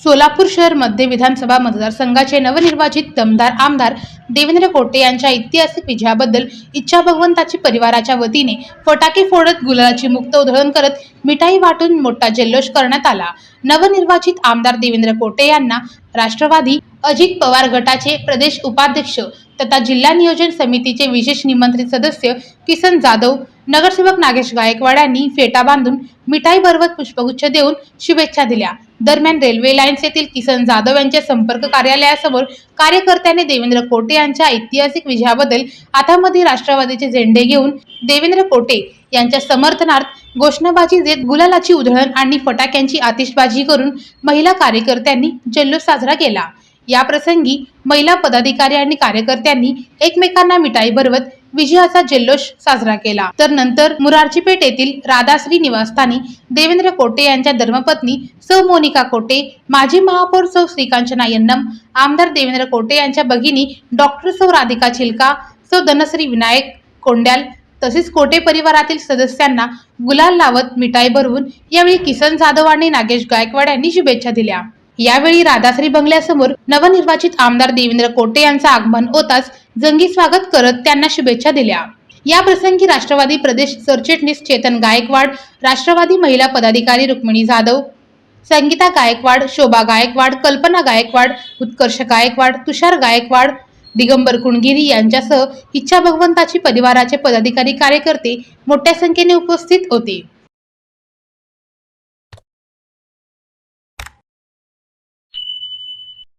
सोलापूर शहर मध्य विधानसभा मतदारसंघाचे नवनिर्वाचित दमदार आमदार देवेंद्र कोटे यांच्या ऐतिहासिक विजयाबद्दल इच्छा भगवंताची परिवाराच्या वतीने फटाके फोडत गुलालाची मुक्त उधळण करत मिठाई वाटून मोठा जल्लोष करण्यात आला. नवनिर्वाचित आमदार देवेंद्र कोटे यांना राष्ट्रवादी अजित पवार गटाचे प्रदेश उपाध्यक्ष तथा जिल्हा नियोजन समितीचे विशेष निमंत्रित सदस्य किसन जाधव नगरसेवक नागेश गायकवाड यांनी फेटा बांधून मिठाई बरोबर पुष्पगुच्छ देऊन शुभेच्छा दिल्या. दरम्यान रेल्वे लाईन्स येथील किसन जाधव यांच्या संपर्क कार्यालयासमोर कार्यकर्त्यांनी देवेंद्र कोटे यांच्या ऐतिहासिक विजयाबद्दल आतामध्ये राष्ट्रवादीचे झेंडे घेऊन देवेंद्र कोटे यांच्या समर्थनार्थ घोषणाबाजी देत गुलालाची उधळण आणि फटाक्यांची आतिषबाजी करून महिला कार्यकर्त्यांनी जल्लोष साजरा केला. याप्रसंगी महिला पदाधिकारी आणि कार्यकर्त्यांनी एकमेकांना मिठाई भरवत विजयाचा जल्लोष साजरा केला. तर नंतर मुरारजीपेठ येथील राधाश्री निवासस्थानी देवेंद्र कोटे यांच्या धर्मपत्नी सौ मोनिका कोटे माजी महापौर सौ श्रीकांचना यन्नम आमदार देवेंद्र कोटे यांच्या भगिनी डॉक्टर सौ राधिका चिलका सौ धनश्री विनायक कोंड्याल तसेच कोटे परिवारातील सदस्यांना गुलाल लावत मिठाई भरवून यावेळी किसन जाधव आणि नागेश गायकवाड यांनी शुभेच्छा दिल्या. यावेळी राधाश्री बंगल्यासमोर नवनिर्वाचित आमदार देवेंद्र कोटे यांचं आगमन होताच जंगी स्वागत करत त्यांना शुभेच्छा दिल्या. या प्रसंगी राष्ट्रवादी प्रदेश सरचिटणीस चेतन गायकवाड राष्ट्रवादी महिला पदाधिकारी रुक्मिणी जाधव संगीता गायकवाड शोभा गायकवाड कल्पना गायकवाड उत्कर्ष गायकवाड तुषार गायकवाड दिगंबर कुणगिरी यांच्यासह इच्छा भगवंताची परिवाराचे पदाधिकारी कार्यकर्ते मोठ्या संख्येने उपस्थित होते.